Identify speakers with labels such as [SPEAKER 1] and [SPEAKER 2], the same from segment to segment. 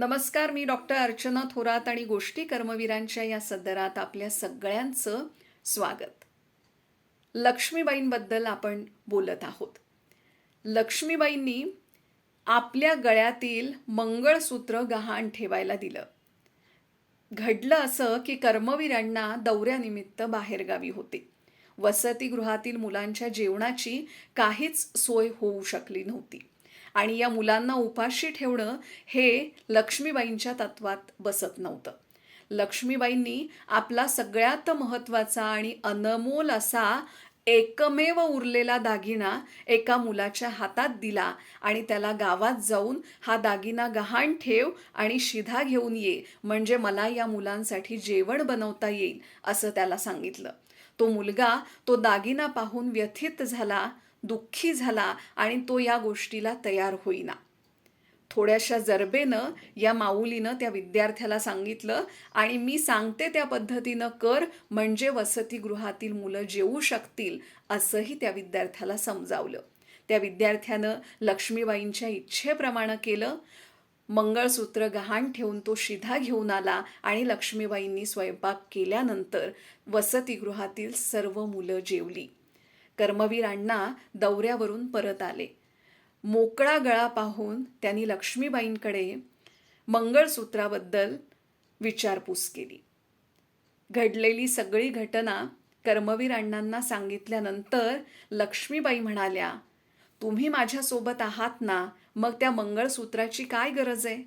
[SPEAKER 1] नमस्कार मी डॉक्टर अर्चना थोरात आणि गोष्टी कर्मवीरांच्या या सदरात आपल्या सगळ्यांचं स्वागत. लक्ष्मीबाईंबद्दल आपण बोलत आहोत. लक्ष्मीबाईंनी आपल्या गळ्यातील मंगळसूत्र गहाण ठेवायला दिलं. घडलं असं की कर्मवीरांना दौऱ्यानिमित्त बाहेरगावी होते. वसतिगृहातील मुलांच्या जेवणाची काहीच सोय होऊ शकली नव्हती. आणि या मुलांना उपाशी ठेवणं हे लक्ष्मीबाईंच्या तत्वात बसत नव्हतं. लक्ष्मीबाईंनी आपला सगळ्यात महत्त्वाचा आणि अनमोल असा एकमेव उरलेला दागिना एका मुलाच्या हातात दिला आणि त्याला गावात जाऊन हा दागिना गहाण ठेव आणि शिधा घेऊन ये म्हणजे मला या मुलांसाठी जेवण बनवता येईल असं त्याला सांगितलं. तो मुलगा तो दागिना पाहून व्यथित झाला दुःखी झाला आणि तो या गोष्टीला तयार होईना. थोड्याशा जरबेनं या माऊलीनं त्या विद्यार्थ्याला सांगितलं आणि मी सांगते त्या पद्धतीनं कर म्हणजे वसतिगृहातील मुलं जेवू शकतील असंही त्या विद्यार्थ्याला समजावलं. त्या विद्यार्थ्यानं लक्ष्मीबाईंच्या इच्छेप्रमाणे केलं. मंगळसूत्र गहाण ठेवून तो शिधा घेऊन आला आणि लक्ष्मीबाईंनी स्वयंपाक केल्यानंतर वसतिगृहातील सर्व मुलं जेवली. कर्मवीर अण्णा दौऱ्यावरून परत आले. मोकळा गळा पाहून त्यांनी लक्ष्मीबाईंकडे मंगळसूत्राबद्दल विचारपूस केली. घडलेली सगळी घटना कर्मवीर अण्णांना सांगितल्यानंतर लक्ष्मीबाई म्हणाल्या तुम्ही माझ्यासोबत आहात ना मग त्या मंगळसूत्राची काय गरज आहे?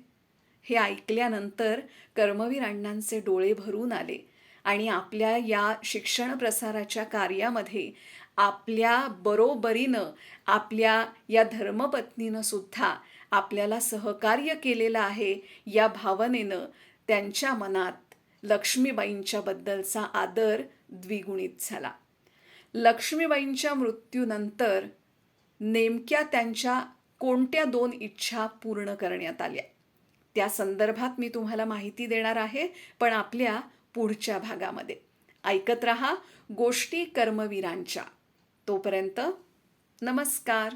[SPEAKER 1] हे ऐकल्यानंतर कर्मवीर अण्णांचे डोळे भरून आले आणि आपल्या या शिक्षण प्रसाराच्या कार्यामध्ये आपल्या बरोबरीनं आपल्या या धर्मपत्नीनं सुद्धा आपल्याला सहकार्य केलेलं आहे या भावनेनं त्यांच्या मनात लक्ष्मीबाईंच्या बद्दलचा आदर द्विगुणित झाला. लक्ष्मीबाईंच्या मृत्यूनंतर नेमक्या त्यांच्या कोणत्या दोन इच्छा पूर्ण करण्यात आल्या? त्या संदर्भात मी तुम्हाला माहिती देणार आहे पण आपल्या पुढच्या भागामध्ये. ऐकत रहा गोष्टी कर्मवीरांच्या. तोपर्यंत नमस्कार.